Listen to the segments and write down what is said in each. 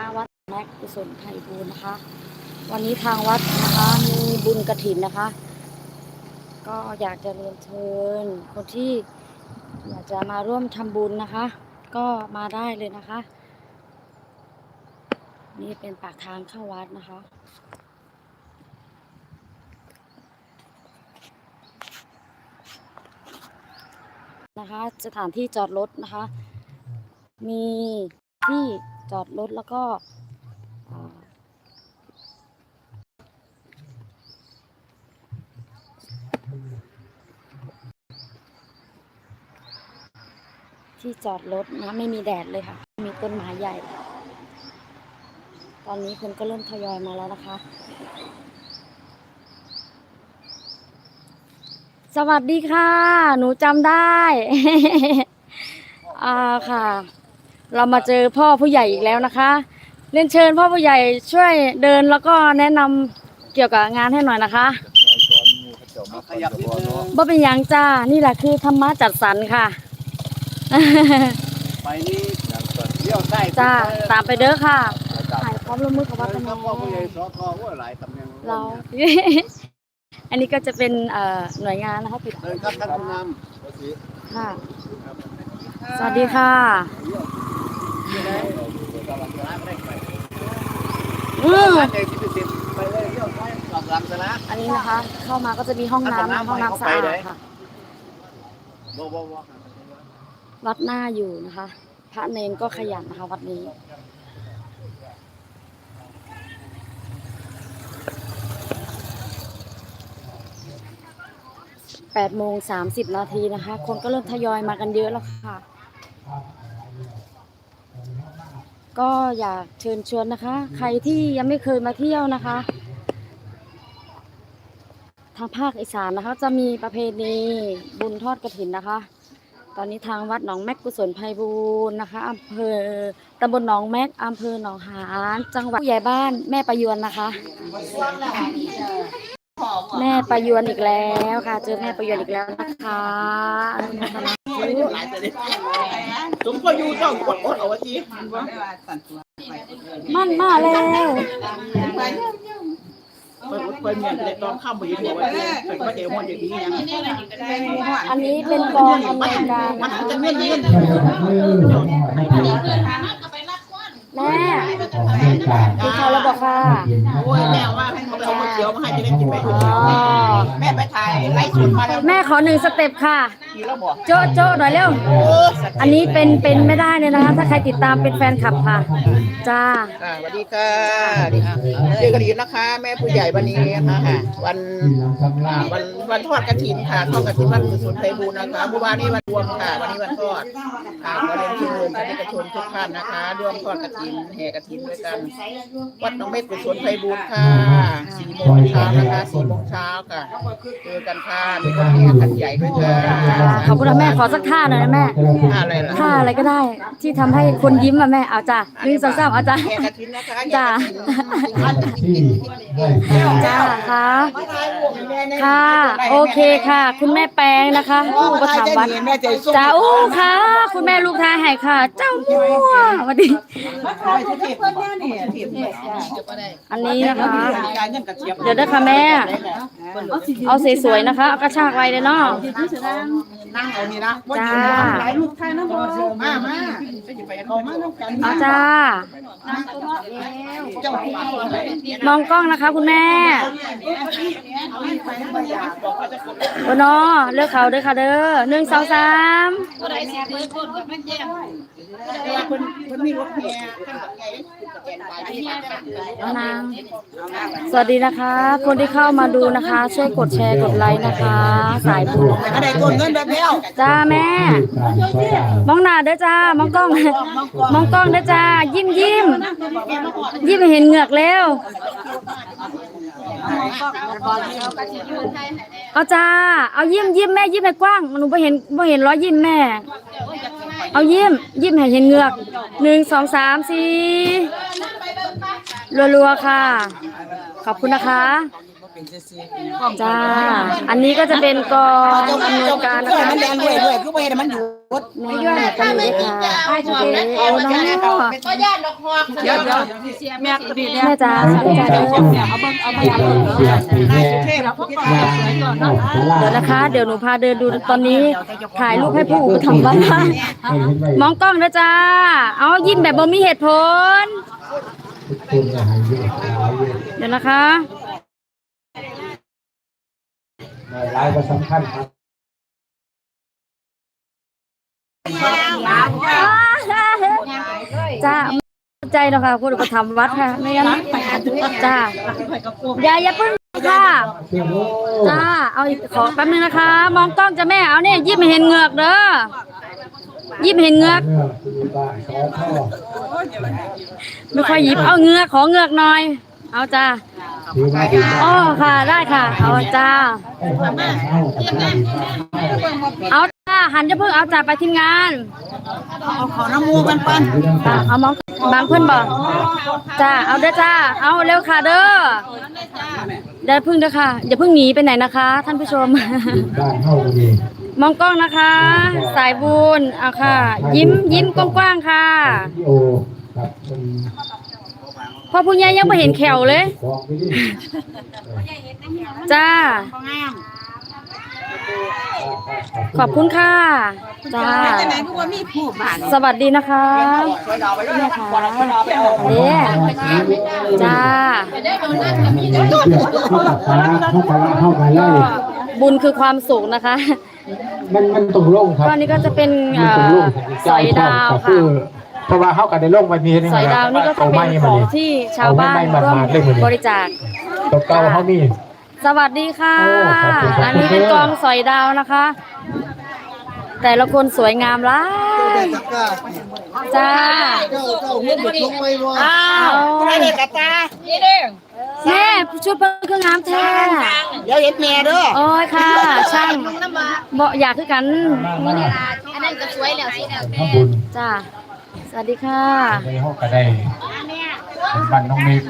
นะคะวัดแม็กกุศลไทยบูร์นะคะ วันนี้ทางวัดนะคะมีบุญกระถินนะคะ ก็อยากจะเรียนเชิญคนที่อยากจะมาร่วมทำบุญนะคะ ก็มาได้เลยนะคะ นี่เป็นปากทางเข้าวัดนะคะนะคะสถานที่จอดรถนะคะ มี ที่จอดรถแล้วก็ที่จอดรถนะไม่มีแดดเลยค่ะ มีต้นไม้ใหญ่ ตอนนี้คนก็เริ่มทยอยมาแล้วนะคะ สวัสดีค่ะ หนูจำได้ อ่าค่ะ เรามาเจอพ่อผู้ใหญ่อีกแล้วนะคะ เรียนเชิญพ่อผู้ใหญ่ช่วยเดินแล้วก็แนะนำเกี่ยวกับงานให้หน่อยนะคะขยับนิดนึงบ่เป็นหยังจ้า นี่แหละคือธรรมะจัดสรรค่ะ ไปนี่เลี้ยวใต้จ้า ตามไปเด้อค่ะครับถ่ายพร้อมร่วมมือกับวัดคตะรับนพ่อผู้ใหญ่อสกว่าหลายตำแหน่งเรา อันนี้ก็จะเป็นเอ่อหน่วยงานนะคะปิดเดินครับท่านผู้นำภาษีค่ะ สวัสดีค่ะอืมเด็กที่ไปสิบไปเลยเลี้ยว อันนี้นะคะ เข้ามาก็จะมีห้องน้ำนะห้องน้ำสะอาดค่ะบ่บ่บ่วัดหน้าอยู่นะคะ พระเนนก็ขยันนะคะวัดนี้แปดโมงสามสิบนาทีนะคะ คนก็เริ่มทยอยมากันเยอะแล้วค่ะ ก็อยากเชิญชวนนะคะ ใครที่ยังไม่เคยมาเที่ยวนะคะ ทางภาคอีสานนะคะ จะมีประเพณีบุญทอดกระถินนะคะ ตอนนี้ทางวัดหนองแมกกุศลไพบูรณ์นะคะอำเภอตำบลหนองแมกอำเภอหนองหานจังหวัดผู้ใหญ่บ้านแม่ประยวนนะคะ แม่ประยวนอีกแล้วค่ะ เจอแม่ประยวนอีกแล้วนะคะอนุโมทนาสาธุสมควรอยู่ต้องกดกดเอาไว้ทีมั่นมาแล้วไปไปเมียนเลยตอนข้ามไปยังบอกว่าเป็นพระเจ้ามันอย่างนี้ยังอันนี้เป็นกองอำนวยการมันนะคะจะเงินเงินแม่กินข้าวแล้วบอกค่ะโอ้ยแม่ว่าให้ เขาไปเอาเขียวมาให้จะได้กินไปอ๋อแม่ไปถ่ายไล่สดมาแล้ว แม่ขอหนึ่งสเต็ปค่ะกี่แล้วบอกโจ๊ะโจ๊ะหน่อยเร็ว อันนี้เป็นเป็นไม่ได้เลยนะคะ ถ้าใครติดตามเป็นแฟนคลับค่ะ จ้าสวัสดีค่ะเจอกันอีกนะคะ แม่ผู้ใหญ่วันนี้นะคะวันวันวันทอดกระถินค่ะทอดกระถินวันกุศลไพบูลย์นะคะเมื่อวานนี้วันรวมค่ะ วันนี้วันทอดค่ะขอเรียนเชิญท่านเอกชนทุกท่านนะคะ ร่วมทอดกระถินแห่กระถินด้วยกัน วัดหนองเม็ดกุศลไพบูลย์ค่ะสี่โมงเช้านะคะสี่โมงเช้าค่ะ เจอกันค่ะมีคนแห่กันใหญ่ด้วยค่ะขอบคุณนะแม่ขอสักท่าหน่อยนะแม่ อะไรล่ะท่าอะไรก็ได้ ที่ทำให้คนยิ้มอะแม่เอาจ้ะหนึ่งสองสามเอาจ้ะแห่กระถินนะคะจ้าแห่กฐินจ้าค่ะค่ะ โอเคค่ะ คุณแม่แปงนะคะผู้อุปถัมภ์วัดแม่ใจสู้จ้าอู้ค่ะ คุณแม่ลูกทายให้ค่ะ เจ้ามั่วสวัสดีอันนี้นะคะเดี๋ยวนะคะแม่ เอาสวยๆนะคะเอากระชากไว้เลยเนาะนั่งเอานี่นะจ้ามามาเอามาต้องกันเอาจ้า เจ้าที่มองกล้องนะคะคุณแม่โอ้นอเลือกเขาเด้อค่ะเด้อหนึ่งสองสามค นคนมีรถแห่ขั้นแบบใหญ่แกนไปที่บ้านเอานางสวัสดีนะคะ คนที่เข้ามาดูนะคะ ช่วยกดแชร์กดไลค์นะคะ สายบุญอะไรกดเงินแบบเดียวจ้าแม่ มองหน้าเด้อจ้ามองกล้อง มองกล้องเด้อจ้า ยิ้มยิ้มยิ้มให้เห็นเหงือกแล้วเอาจ้า เอายิ้มยิ้มแม่ยิ้มให้กว้างหนูไ่เห็นไม่เห็นร้อยยิ้มแม่ เอายิ้มยิ้มให้เห็นเหงือกหนึ่งสองสามสี่รัวๆค่ะ ขอบคุณนะคะ จ้า อันนี้ก็จะเป็นกองอำนวยการนะคะมันแดงด้วยด้วยคือบ่เห็นมันอยู่แม่ก็มีค่ะโอเคโอ้น้องพ่อก็ย่านดอกหอกเดี๋ยวเดี๋ยวแม่ก็ดีเนี่ยแม่จ๋าแม่จ๋าเด้อเอาเบิ่งเอาไปเอาเบิ่งเดี๋ยวนะคะ เดี๋ยวหนูพาเดินดูตอนนี้ถ่ายรูปให้ผู้อุปถัมภ์บ้างมองกล้องนะจ้า เอายิ้มแบบบ่มีเหตุผลเดี๋ยวนะคะ ลายก็สำคัญครับจ้าใจเนาะค่ะคุณอุปถัมภ์วัดค่ะไม่งั้นจ้าอย่าอย่าเพิ่งค่ะจ้าเอาอีกขอแป๊บนึงนะคะ มองกล้องจะแม่เอาเนี่ยยิ้มให้เห็นเงือกเด้อยิ้มให้เห็นเงือกไม่ค่อยหยิบเอาเงือกขอเงือกหน่อย เอาจ้า ถือว่าดีมากอ๋อค่ะได้ค่ะ เอาจ้าให้พ่อแม่เข้ากับการดีมากเอาจ้าหันจะเพิ่งเอาจ้าไปทีมงานเอาขอน้ำมูกันปันจ้าเอามองบางเพื่อนบอกจ้าเอาเด้อจ้าเอาเร็วค่ะเด้อเดี๋ยวพึ่งเด้อค่ะอย่าเพิ่งหนีไปไหนนะคะ ท่านผู้ชม บ้านเข้าดีมองกล้องนะคะ สายบุญเอาค่ะ ยิ้มยิ้มกว้างๆค่ะพี่โอครับเป็น พ่อผู้ใหญ่ยังไม่เห็นแขวเลยกองไปดิจ้าขอบคุณค่ะ จ้าไหนก็ว่ามีผู้บ้านสวัสดีนะคะแม่ค่ะเด้จ้าเชื่อเข้ากับฟ้า เข้ากับเข้ากับไล่บุญคือความสุขนะคะ มันมันตรงลงครับก็อันนี้ก็จะเป็นเอ่มันตรงอลงสอยดาวคืค่ะอ เพราะว่าเข้ากับในลงไปมีนี่สอยดาวนี่ก็จะเป็นของที่ชาวบ้านร่วมบริจาคตกเก่าเขามีสวัสดีค่ะโอ้ขอบคุณครับอันนี้เป็นกองสอยดาวนะคะ แต่ละคนสวยงามหล้ายจ้าเจ้าเจ้าเฮ็ดบ่ลงไว้บ่อ้าวได้เด็กกะตานี่เด้อแม่ชุดเพิ่งคืองามแท้เดี๋ยวเห็นแม่เด้อโอ้ยค่ะช่างบ่อยากคือกันอันนั้นก็สวยแล้วสิแล้วทำบุญจ้า สวัสดีค่ะในห้องก็ได้เป็นบ้านน้องมิก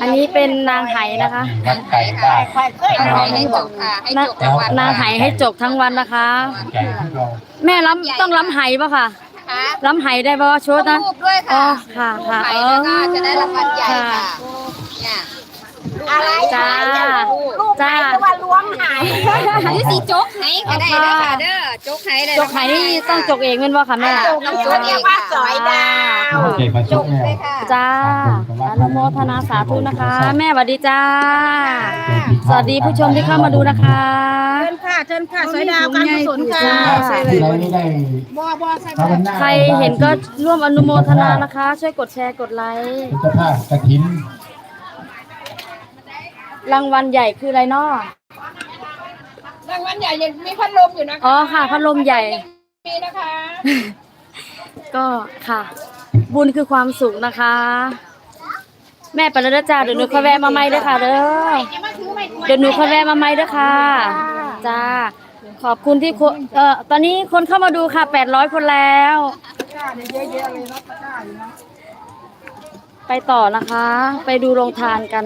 อันนี้เป็นนางไหนะคะวัดไก่บ้านเคยให้ให้จบค่ะให้นาจบจังหวัดนางไหให้จบทั้งวันนะคะไก่ที่เราแม่ล้ำต้องล้ำไหป่ะค่ะค่ะล้ำไหได้ป่ะชุดนะรูปด้วยอ๋อค่ะค่ะค่ะไปเอแล้วอก็จะได้รางวัลใหญ่ค่ะเนี่ย อะไรจ้าจ้านี่สีโจ๊กไห้ก็ได้เด้อค่ะเด้อโจ๊กไห้เลยจกไหนี่ต้องจกเองเป็นป่ะค่ะแม่น้ำโจ๊กเรียกว่าสอยดาวโอเคมาชกแล้วจ้าอนุโมทนาสาธุนะคะ แม่สวัสดีจ้า สวัสดีผู้ชมที่เข้ามาดูนะคะเชิญค่ะเชิญค่ะสวยดาวการกุศลค่ะที่เราไม่ได้ภาวนาใครเห็นก็ร่วมอนุโมทนานะคะ ช่วยกดแชร์กดไลค์พุทธภาพกระถิน รางวัลใหญ่คืออะไรเนาะรางวัลใหญ่ยังมีพัดลมอยู่นะคะอ๋อค่ะพัดลมใหญ่ มีนะคะ ก็ค่ะ บุญคือความสุขนะคะ แม่ไปแล้วเด้อจ้าเดี๋ยวหนูค่อยแวะมาใหม่เด้อค่ะเด้อเดี๋ยวหนูค่อยแวะมาใหม่เด้อค่ะจ้าขอบคุณที่คนเอ่อตอนนี้คนเข้ามาดูค่ะแปดร้อยคนแล้วไปต่อนะคะ ไปดูโรงทานกัน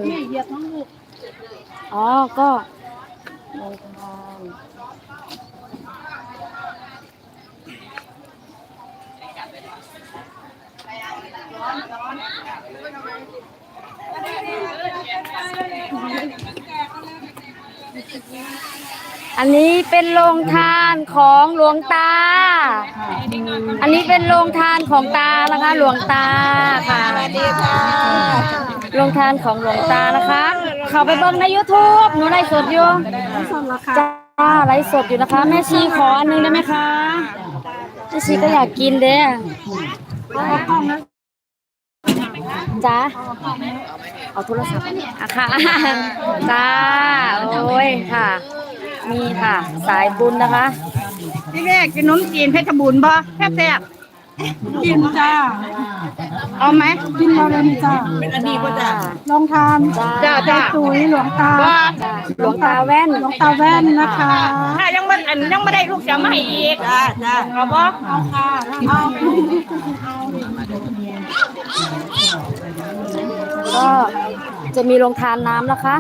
อ๋อ ก็โรงทานอันนี้เป็นโรงทานของหลวงตา อันนี้เป็นโรงทานของตานะคะ หลวงตาค่ะสวัสดีค่ะโรงทานของหลวงตานะคะ เข้าไปเบิ่งใน YouTube หนูไลฟ์สดอยู่จ้าไลฟ์สดอยู่นะคะ แม่ชีขออันหนึงได้ไหมคะแม่ชีก็อยากกินเด้จ้าเอาโทรศัพท์อะค่ะจ้าโอ้ยค่ะนี่ค่ะ สายบุญนะคะ พี่แรกกินนมจีนเพชรบุญบ่แซ่บแซ่บ กินจ้า เอาไหมกินเราเลยจ้า เป็นอันนี้ป่ะจ้าลองทานจ้าจ้าตุ๋ยหลวงตา หลวงตาแว่น หลวงตาแว่นนะคะ ถ้ายังไม่อันยังไม่ได้ลูกจะไม่อีกจ้าจ้าเอาบ่เอาค่ะเอาก็จะมีโรงทานน้ำนะคะ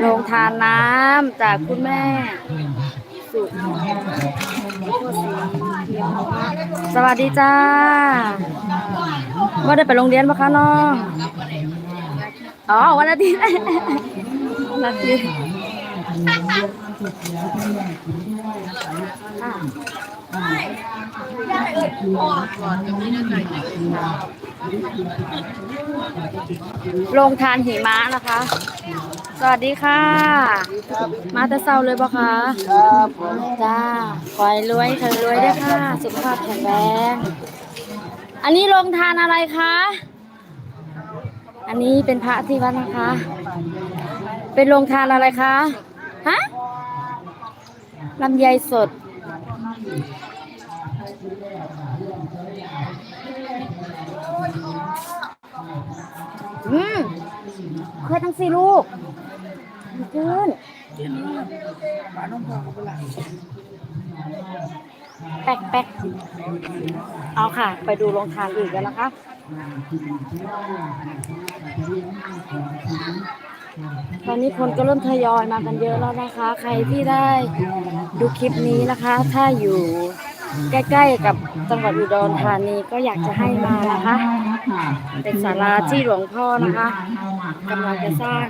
โรงทานน้ำจากคุณแม่สุ สวัสดีจ้าว่าได้ไปโรงเรียนปะคะน้องอ๋อวันอาทิตย์วันอาทิตย์ โรงทานหิมะนะคะ สวัสดีค่ะ มาแต่เศร้าเลยปะคะครับผมจ้าขอให้รวยขอให้รวยด้วยค่ะ สุขภาพแข็งแรง อันนี้โรงทานอะไรคะ อันนี้เป็นพระที่วัดนะคะ เป็นโรงทานอะไรคะ ฮะลำไยสด อืมเคยทั้งสี่ลูกขึ้นแป๊กแป๊กเอาค่ะ ไปดูโรงทานอื่นกันนะคะตอนนี้คนก็เริ่มทยอยมากันเยอะแล้วนะคะ ใครที่ได้ดูคลิปนี้นะคะ ถ้าอยู่ใกล้ ๆ กับจังหวัดอุดรธานีก็อยากจะให้มานะคะ เป็นศาลาที่หลวงพ่อนะคะกำลังจะสร้าง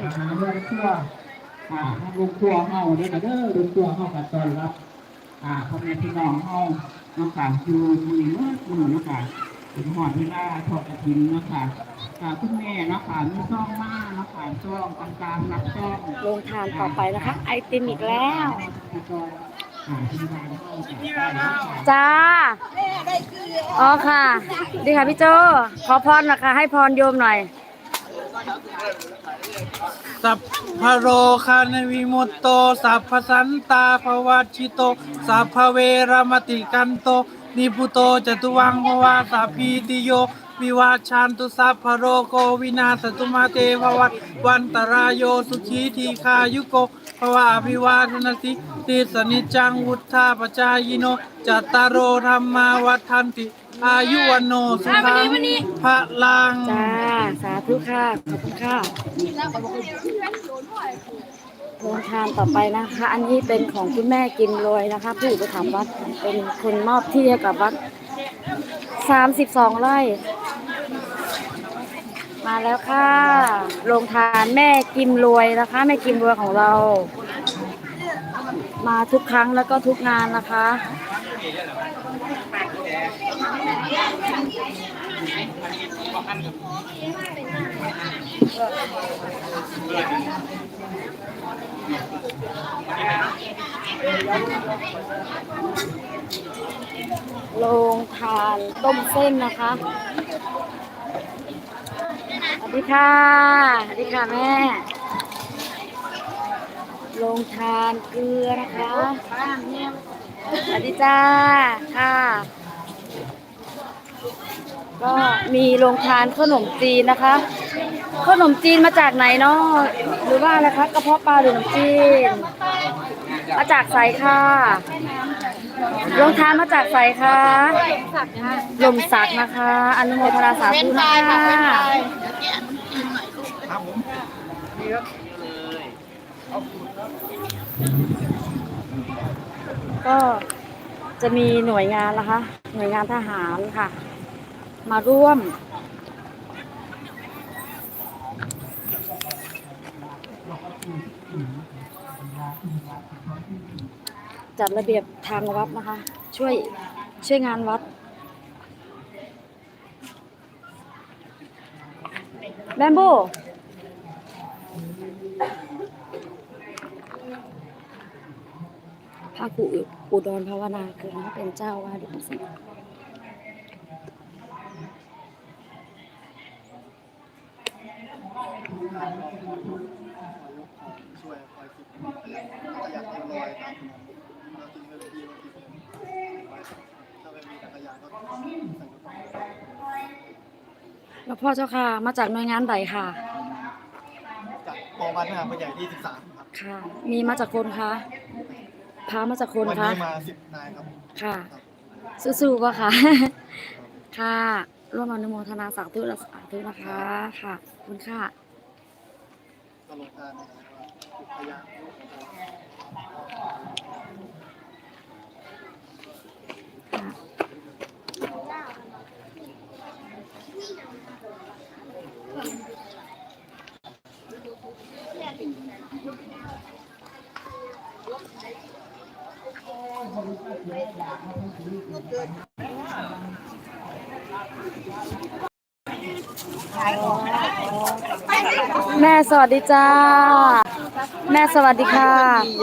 อ่าลูกครัวเฮาเด้อค่ะเด้อลูกครัวเฮาก็ต้อนรับอ่าพ่อแม่พี่น้องเฮาเนาะค่ะอยู่มื้อนี้เมื่อมื้อเนาะค่ะเป็นหอดเวลาทอดกฐินเนาะค่ะค่ะคุณแม่เนาะค่ะมีซ่องมาเนาะค่ะซ่องต่างๆรับซ่องโรงทานต่อไปนะคะ ไอติมอีกแล้ว จ้า อ๋อค่ะ ดีค่ะพี่โจ ขอพรหนะคะ ให้พรโยมหน่อย สัพพะโรคานวิมุตโต สัพพสันตาภวัชิโต สัพพเวรมติกันโต นิพุโตจตุวังภวาสัพพีติโยวิวาชันตุสัพพะโรโกวินาสตุมาเตภวัตวันตรายโยสุขีทีคายุโกภวะภิวาทนาสิ ติสนิจจังวุธาปจายโนจัตตารโอธรรมาวัฏันติ อายุวันโนสุขังพระลังจ้า สาธุค่ะ ขอบคุณค่ะโรงทานต่อไปนะคะ อันนี้เป็นของคุณแม่กิมรวยนะคะ ผู้อุปถัมภ์วัดเป็นคนมอบที่ให้กับวัดสามสิบสองไร่ มาแล้วค่ะ โรงทานแม่กิมรวยนะคะ แม่กิมรวยของเรา มาทุกครั้งแล้วก็ทุกงานนะคะ โรงทานต้มเส้นนะคะสวัสดีค่ะ สวัสดีค่ะแม่ โรงทานเกลือนะคะสวัสดีจ้าค่ะ ก็มีโรงทานขนมจีนนะคะขนมจีนมาจากไหนเนาะหรือว่าอะไรคะกระเพาะปลาหรือขนมจีน มาจากไสค่ะโรงทานมาจากไสค่ะลมสักนะคะ อนุโมทนาสาธุนะคะ ก็จะมีหน่วยงานนะคะ หน่วยงานทหารค่ะ มาร่วม จัดระเบียบทางวัดนะคะ ช่วยช่วยงานวัด แบมโบ พระครูอุดรภาวนาคือนะเป็นเจ้าวาดอุปสิแล้วพ่อเจ้าค่ะ มาจากหน่วยงานใดค่ะ จากกองพันทหารผู้ใหญ่ที่13ครับ ค่ะ มีมาจากคนคะ พามาจากคนวันคะ นี้มา10นายครับ ค่ะ สู้ๆก็ค่ะ ค่ะ ร่วมอนุโมทนาสาธุและสาธุนะคะ ค่ะ ขอบคุณค่ะ ตลงทานนะครับพยายาม แม่สวัสดีจ้า แม่สวัสดีค่ะ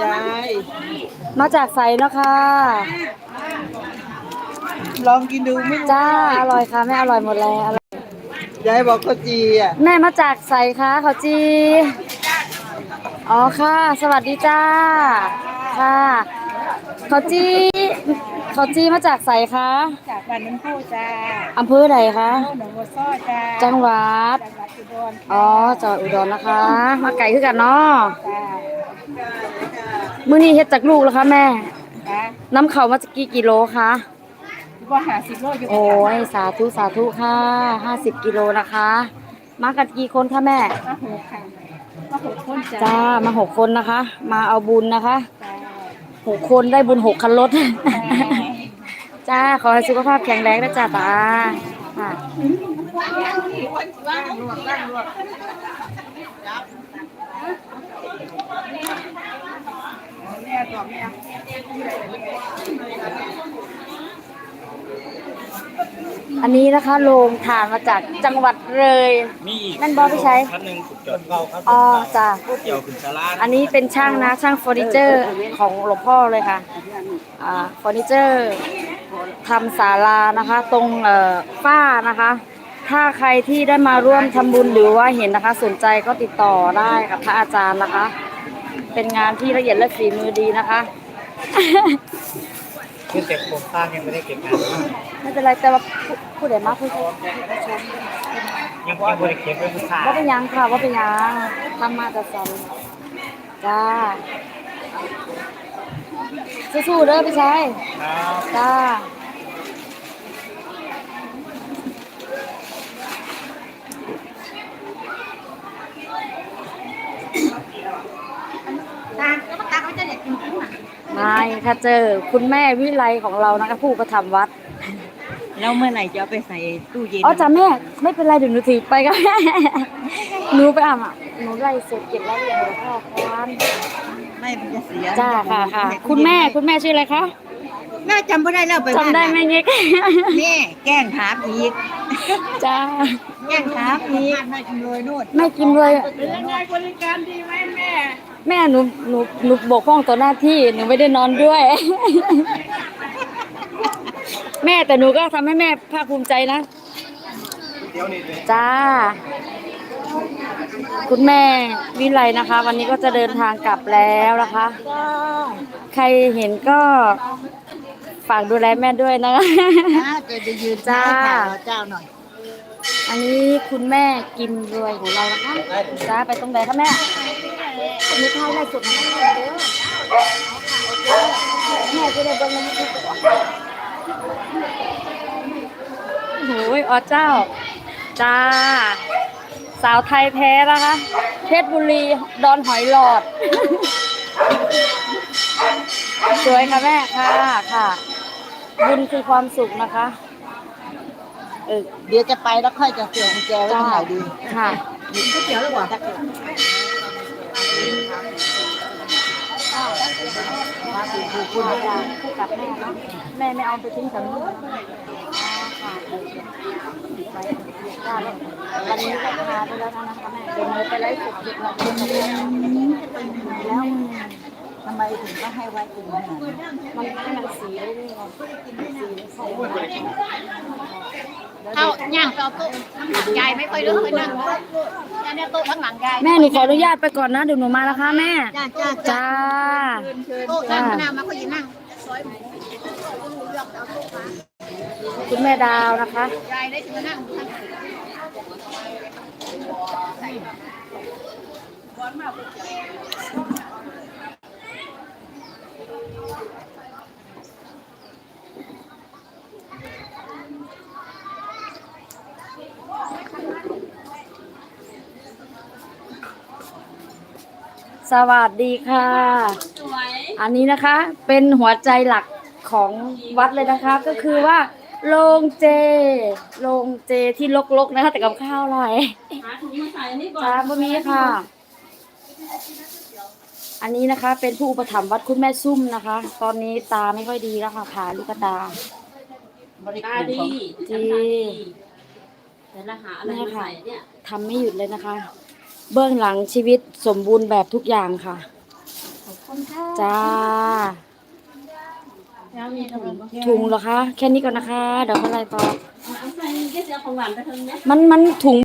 ยายมาจากไสเนาะค่ะลองกินดูไม่จ้าอร่อยค่ะแม่อร่อยหมดแล้วยายบอกข้าวจีอะแม่มาจากไสคะเขาจีอ๋อค่ะ สวัสดีจ้าค่ะ เขาจีเขาจีมาจากไสคะจากบ้านน้ำพุจ้าอำเภอไหนคะ หนองบัวซ้อจ้าจังหวัด จังหวัดอุดรอ๋อจังหวัดอุดรนะคะ มาไก่คือกันเนาะจ้ามื้อนี้เฮ็ดจากลูกแล้วคะแม่ จ้าน้ำเขามาจากกี่กิโลคะว่าหาสิบโลอยู่โอ้ย สาธุสาธุค่ะห้าสิบกิโลนะคะ มากันกี่คนคะแม่ มาหกค่ะมาหกคนจ้า จ้ามาหกคนนะคะ มาเอาบุญนะคะจ้า หกคนได้บุญหกคันรถ จ้า ขอให้สุขภาพแข็งแรงนะจ้าตาแม่ตอบแม่ อันนี้นะคะโรงทานมาจากจังหวัดเลยมีอีกนั่นบอพี่ชัยคันหนึ่งถูกจอดเก่าครับอ๋อจ้าเกี่ยวขึ้นศาลาอันนี้เป็นช่างนะช่างเฟอร์นิเจอร์ของหลวงพ่อเลยค่ะอ่าเฟอร์นิเจอร์ทำศาลานะคะ ตรงเอ่อฝ้านะคะ ถ้าใครที่ได้มาร่วมทำบุญหรือว่าเห็นนะคะ สนใจก็ติดต่อได้กับพระอาจารย์นะคะ เป็นงานที่ละเอียดและฝีมือดีนะคะ คือแต่โครงสร้างยังไม่ได้เก็บงานไม่เป็นไรแต่ว่าผู้ผู้ใดมาผู้ชมยังยังไม่ได้เก็บไว้ผู้ชายว่าเป็นหยังค่ะว่าเป็นหยังทำมาแต่สันจ้าสู้ๆเด้อพี่ชายครับจ้า ตาแล้วตาเขาจะเด็ดกินกุ้งอะไม่ถ้าเจอคุณแม่วิไลของเรานะคะผู้ประทำวัด แล้วเมื่อไหร่จะเอาไปใส่ตู้เย็นอ๋อจ้าแม่ไม่เป็นไรเดี๋ยวหนูถือไปก็หนูไปอะอะหนูไล่สดเก็บรายละเอียดของพ่อควานไม่มันจะเสียจ้าค่ะค่ะ คุณแม่คุณแม่ชื่ออะไรคะแม่จำไม่ได้แล้วไปจำได้ไหมเงี้ยแม่แกล้งถามอีกจ้าแกล้งถามอีกแม่จำเลยนู่นแม่กินเลยแม่ หนูหนูหนูบกพร่องต่อหน้าที่หนูไม่ได้นอนด้วย แม่แต่หนูก็ทำให้แม่ภาคภูมิใจนะเดี๋ยวนี้เลยจ้า คุณแม่วิไลนะคะ วันนี้ก็จะเดินทางกลับแล้วนะคะ ใครเห็นก็ฝากดูแลแม่ด้วยนะจะจะยืนจ้าเจ้าหน่อย อันนี้คุณแม่กินรวยของเรานะคะจ้าไปตรงไหนคะแม่มีท้ายไล่สุดนะคะเด้อแม่จะได้บิ่งในยูทูบโอ้ยอ๋อเจ้า จ้า สาวไทยแท้นะคะ เพชรบุรี ดอนหอยหลอด สวยค่ะแม่ค่ะค่ะ บุญคือความสุขนะคะ เออเดี๋ยวจะไปแล้วค่อยจะเสียงแจไว้ตรงไหนดีค่ะก๋วยเตี๋ยวหรือเปล่ามาถึงคือคุณอาจารย์คู่กับแม่เนาะแม่ไม่เอาไปทิ้งกับลูกค่ะไปได้แล้ววันนี้ก็พาไปแล้วนะคะแม่เดี๋ยวเนยไปไล่สุดจุดเราเป็นแล้วทำไมถึงต้องให้ไว้ตรงนั้นมันให้มันสีได้ด้วยไงสีใส่ เอาย่างไปเอาโต๊ะข้างหลังยายไม่ค่อยเลิกเลยนั่งเนี่ยเนี่ยโต๊ะข้างหลังยายแม่หนูขออนุญาตไปก่อนนะเดี๋ยวหนูมาแล้วค่ะแม่ จ้าจ้าจ้า จ้า โต๊ะนั่งข้างหน้ามาเขายืนนั่งซอยหมูคุณแม่ดาวนะคะ ยายได้ถึงมานั่งข้างหลัง สวัสดีค่ะ อันนี้นะคะเป็นหัวใจหลักของวัดเลยนะคะ ก็คือว่าโรงเจ โรงเจที่ลกๆนะคะ แต่กับข้าวอร่อยหาถุงมาใส่นี่ก่อนจ้าบะมีค่ะ อันนี้นะคะเป็นผู้อุปถัมภ์วัดคุณแม่ซุ่มนะคะ ตอนนี้ตาไม่ค่อยดีแล้วค่ะผ่าลูกตาตาดีจีแต่ละหาอะไรมาใส่เนี่ยทำไม่หยุดเลยนะคะ เบื้องหลังชีวิตสมบูรณ์แบบทุกอย่างค่ะจ้า แล้วมีถุงถุงเหรอคะ แค่นี้ก่อนนะคะ เดี๋ยวอะไรต่อ เอาใส่เดี๋ยวเอาของหวานไปเทางเนี้ยมันมันถุง